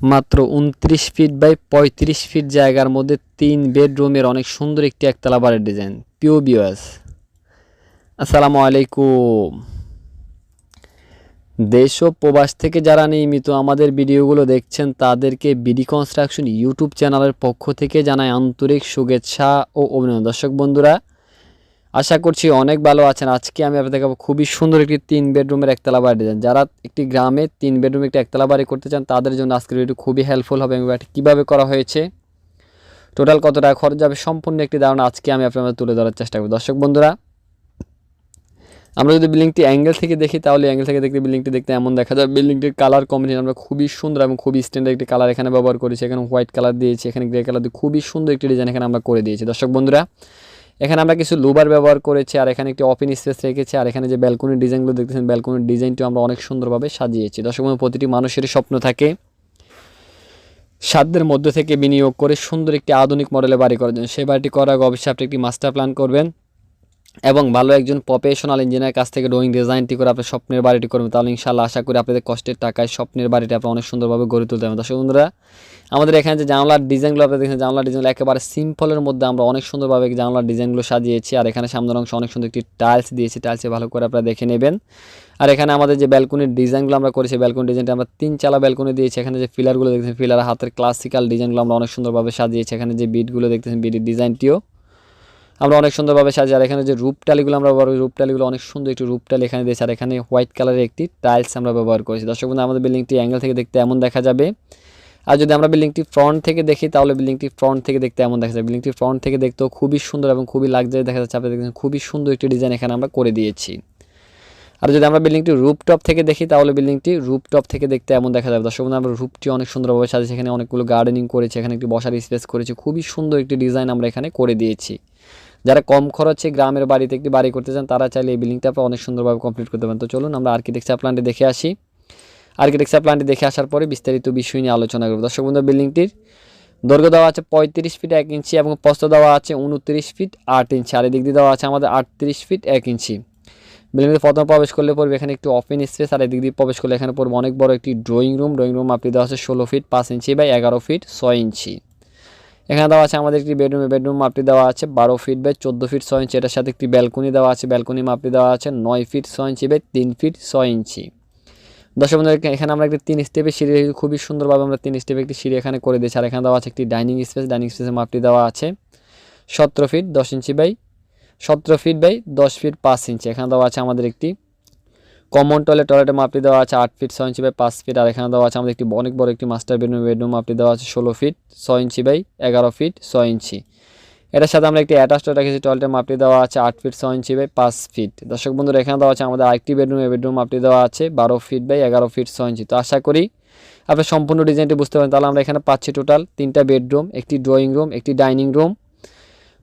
মাত্র উনত্রিশ feet by পঁয়ত্রিশ ফিট জায়গার মধ্যে তিন বেডরুমের অনেক সুন্দর একটি একতলা বাড়ির ডিজাইন। পিও বিওয়াস আসসালামু আলাইকুম। দেশ ও প্রবাস থেকে যারা নিয়মিত আমাদের ভিডিওগুলো দেখছেন, তাদেরকে বিডি কনস্ট্রাকশন ইউটিউব চ্যানেলের পক্ষ থেকে জানাই আন্তরিক শুভেচ্ছা ও অভিনন্দন। দর্শক বন্ধুরা আশা করছি অনেক ভালো আছেন। আজকে আমি আপনাদের দেখাবো খুবই সুন্দর একটি তিন বেডরুমের একতলা বাড়ি ডিজাইন যারা একটি গ্রামে তিন বেডরুমে একটি একতলা বাড়ি করতে চান, তাদের জন্য আজকের ভিডিও খুবই হেল্পফুল হবে এবং এটি কীভাবে করা হয়েছে। টোটাল কত টাকা খরচ যাবে সম্পূর্ণ একটি ধারণা আজকে আমি আপনাদের তুলে ধরার চেষ্টা করব। দর্শক বন্ধুরা, আমরা যদি বিল্ডিংটি অ্যাঙ্গেল থেকে দেখি, তাহলে অ্যাঙ্গেল থেকে দেখতে, বিল্ডিংটি দেখতে এমন দেখা যায়। বিল্ডিংটির কালার কম্বিনেশন আমরা খুবই সুন্দর এবং খুবই স্ট্যান্ডার্ড একটি কালার এখানে ব্যবহার করেছি। এখানে হোয়াইট কালার দিয়েছি, এখানে গ্রে কালার দিয়ে খুবই সুন্দর একটি ডিজাইন এখানে আমরা করে দিয়েছি। দর্শক বন্ধুরা এখানে আমরা কিছু লুবার ব্যবহার করেছি, আর এখানে একটি অপেন স্পেস রেখেছি, আর এখানে যে ব্যালকনির ডিজাইনগুলো দেখতেছেন ব্যালকনির ডিজাইনটিও আমরা অনেক সুন্দরভাবে সাজিয়েছি। দর্শক প্রতিটি মানুষের স্বপ্ন থাকে সাধ্যের মধ্যে থেকে বিনিয়োগ করে সুন্দর একটি আধুনিক মডেলে বাড়ি করার জন্য। সেই বাড়িটি করার অবশ্যই আপনি একটি মাস্টার প্ল্যান করবেন। এবং ভালো একজন প্রফেশনাল ইঞ্জিনিয়ার কাছ থেকে ড্রয়িং ডিজাইনটি করে আপনি স্বপ্নের বাড়িটি করবেন, তাহলে ইনশাল্লাহ আশা করি আপনাদের কষ্টের টাকায় স্বপ্নের বাড়িটি আপনি অনেক সুন্দরভাবে গড়ে তুলতে পারবেন। দর্শক বন্ধুরা, আমাদের এখানে যে জানলার ডিজাইনগুলো আপনি দেখেন জানলার ডিজাইনগুলো একেবারে সিম্পলের মধ্যে আমরা অনেক সুন্দরভাবে জানলার ডিজাইনগুলো সাজিয়েছি, আর এখানে সামনের অংশ অনেক সুন্দর একটি টাইলস দিয়েছি টাইলসে ভালো করে আপনারা দেখে নেবেন। আর এখানে আমাদের যে ব্যালকনির ডিজাইনগুলো আমরা করেছি ব্যালকনি ডিজাইনটা আমরা তিন চালা ব্যালকনি দিয়েছি। এখানে যে ফিলারগুলো দেখতেছেন ফিলার হাতের ক্লাসিক্যাল ডিজাইনগুলো আমরা অনেক সুন্দরভাবে সাজিয়েছি। এখানে যে বিটগুলো দেখতেছেন বিটের ডিজাইনটিও আমরা অনেক সুন্দরভাবে সাজিয়ে আর এখানে যে রূপটালিগুলো আমরা ব্যবহার করি রূপটালিগুলো অনেক সুন্দর একটি রূপটালি এখানে দিয়েছে, আর এখানে হোয়াইট কালারের একটি টাইলস আমরা ব্যবহার করেছি। দর্শক বন্ধু আমাদের বিল্ডিংটি অ্যাঙ্গেল থেকে দেখতে এমন দেখা যাবে। আর যদি আমরা বিল্ডিংটি ফ্রন্ট থেকে দেখি, তাহলে বিল্ডিংটি ফ্রন্ট থেকে দেখতে এমন দেখা যাবে। বিল্ডিংটি ফ্রন্ট থেকে দেখতেও খুবই সুন্দর এবং খুবই লাক্সারি দেখা যাচ্ছে। আপনি দেখছেন, খুবই সুন্দর একটি ডিজাইন এখানে আমরা করে দিয়েছি। আর যদি আমরা বিল্ডিংটি রুপটপ থেকে দেখি, তাহলে বিল্ডিংটি রুপটপ থেকে দেখতে এমন দেখা যাবে। দর্শক আমরা রূপটি অনেক সুন্দরভাবে সাজিয়েছি, এখানে অনেকগুলো গার্ডেনিং করেছি, এখানে একটি বসার স্পেস করেছি। খুবই সুন্দর একটি ডিজাইন আমরা এখানে করে দিয়েছি। যারা কম খরচে গ্রামের বাড়িতে একটি বাড়ি করতে চান, তারা চাইলে এই বিল্ডিংটা আপনি অনেক সুন্দরভাবে কমপ্লিট করতে পারেন। তো চলুন আমরা আর্কিটেকচার প্ল্যানটি দেখে আসি। আর্কিটেকচার প্ল্যানটি দেখে আসার পরে বিস্তারিত বিষয় নিয়ে আলোচনা করব। দর্শক বন্ধু বিল্ডিংটির দৈর্ঘ্য দেওয়া আছে পঁয়ত্রিশ ফিট এক ইঞ্চি এবং প্রস্থ দেওয়া আছে উনত্রিশ ফিট আট ইঞ্চি আর এদিক দিয়ে দেওয়া আছে আমাদের আটত্রিশ ফিট এক ইঞ্চি বিল্ডিংয়ে প্রথমে প্রবেশ করলে পড়বে এখানে একটি ওপেন স্পেস আর এদিক দিয়ে প্রবেশ করলে এখানে পড়বে অনেক বড় একটি ড্রয়িং রুম ড্রয়িং রুম আপনি দেওয়া আছে ষোলো ফিট পাঁচ ইঞ্চি বা এগারো ফিট ছয় ইঞ্চি এখানে দেওয়া আছে আমাদের একটি বেডরুমে বেডরুম মাপটি দেওয়া আছে বারো ফিট বাই চোদ্দ ফিট ছয় ইঞ্চি এটার সাথে একটি ব্যালকনি দেওয়া আছে। ব্যালকনি মাপটি দেওয়া আছে নয় ফিট ছয় ইঞ্চি বাই তিন ফিট ছয় ইঞ্চি দর্শক বন্ধু এখানে আমরা একটি তিন স্টেপে সিঁড়ি খুবই সুন্দরভাবে আমরা তিন স্টেপে একটি সিঁড়ি এখানে করে দিয়েছি। আর এখানে দেওয়া আছে একটি ডাইনিং স্পেস ডাইনিং স্পেসের মাপটি দেওয়া আছে সতেরো ফিট দশ ইঞ্চি বাই সতেরো ফিট বাই দশ ফিট পাঁচ ইঞ্চি এখানে দেওয়া আছে আমাদের একটি কমন টয়লেট টয়লেটের মাপটি দেওয়া আছে আট ফিট ছয় ইঞ্চি বাই পাঁচ ফিট আর এখানে দেওয়া আছে আমাদের একটি অনেক বড় একটি মাস্টার বেডরুম বেডরুম মাপটি দেওয়া আছে ষোলো ফিট ছয় ইঞ্চি বাই এগারো ফিট ছয় ইঞ্চি এটার সাথে আমরা একটি অ্যাটাচ রেখেছি টয়লেটের মাপটি দেওয়া আছে আট ফিট ছয় ইঞ্চি বাই পাঁচ ফিট দর্শক বন্ধুরা, এখানে দেওয়া আছে আমাদের আরেকটি বেডরুম বেডরুম মাপটি দেওয়া আছে বারো ফিট বাই এগারো ফিট ছয় ইঞ্চি তো আশা করি আপনি সম্পূর্ণ ডিজাইনটি বুঝতে পারেন তাহলে আমরা এখানে পাচ্ছি টোটাল তিনটা বেডরুম একটি ড্রয়িং রুম একটি ডাইনিং রুম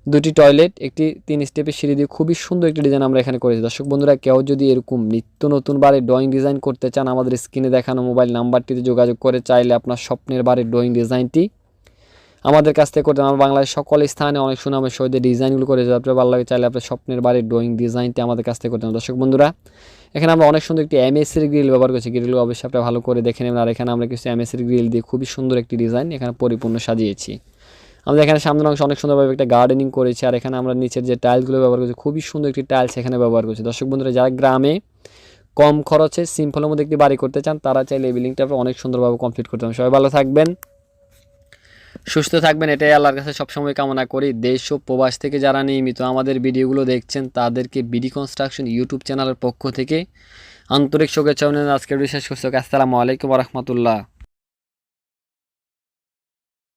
দুটি টয়লেট, একটি তিন স্টেপের সিঁড়ি দিয়ে খুবই সুন্দর একটি ডিজাইন আমরা এখানে করেছি। দর্শক বন্ধুরা, কেউ যদি এরকম নিত্য নতুন বারে ড্রয়িং ডিজাইন করতে চান, আমাদের স্ক্রিনে দেখানো মোবাইল নাম্বারটিতে যোগাযোগ করে চাইলে আপনার স্বপ্নের বারে ড্রয়িং ডিজাইনটি আমাদের কাছ থেকে করতে আমরা বাংলাদেশ সকল স্থানে অনেক সুনামের সহিত ডিজাইনগুলো করে আপনার ভালো লাগে, চাইলে আপনার স্বপ্নের বারে ড্রয়িং ডিজাইনটি আমাদের কাছ থেকে করতে দর্শক বন্ধুরা, এখানে আমরা অনেক সুন্দর একটি এমএসির গ্রিল ব্যবহার করছি। গ্রিল অবশ্যই আপনি ভালো করে দেখে নেবেন। আর এখানে আমরা কিছু এমএসির গ্রিল দিয়ে খুবই সুন্দর একটি ডিজাইন এখানে পরিপূর্ণ সাজিয়েছি। আমরা এখানে সামনের অংশ অনেক সুন্দরভাবে একটা গার্ডেনিং করেছি, আর এখানে আমরা নিচের যে টাইলসগুলো ব্যবহার করছি, খুবই সুন্দর একটি টাইলস এখানে ব্যবহার করছি। দর্শক বন্ধুরা, যারা গ্রামে কম খরচে সিম্পলের মধ্যে একটি বাড়ি করতে চান, তারা চাইলে এই বিল্ডিংটা অনেক সুন্দরভাবে কমপ্লিট করতে হবে সবাই ভালো থাকবেন, সুস্থ থাকবেন, এটাই আল্লাহর কাছে সবসময় কামনা করি। দেশ ও প্রবাস থেকে যারা নিয়মিত আমাদের ভিডিওগুলো দেখছেন, তাদেরকে বিডি কনস্ট্রাকশন ইউটিউব চ্যানেলের পক্ষ থেকে আন্তরিক শুভেচ্ছা আজকের বিশেষ করছি। আসসালামু আলাইকুম রহমতুল্লাহ।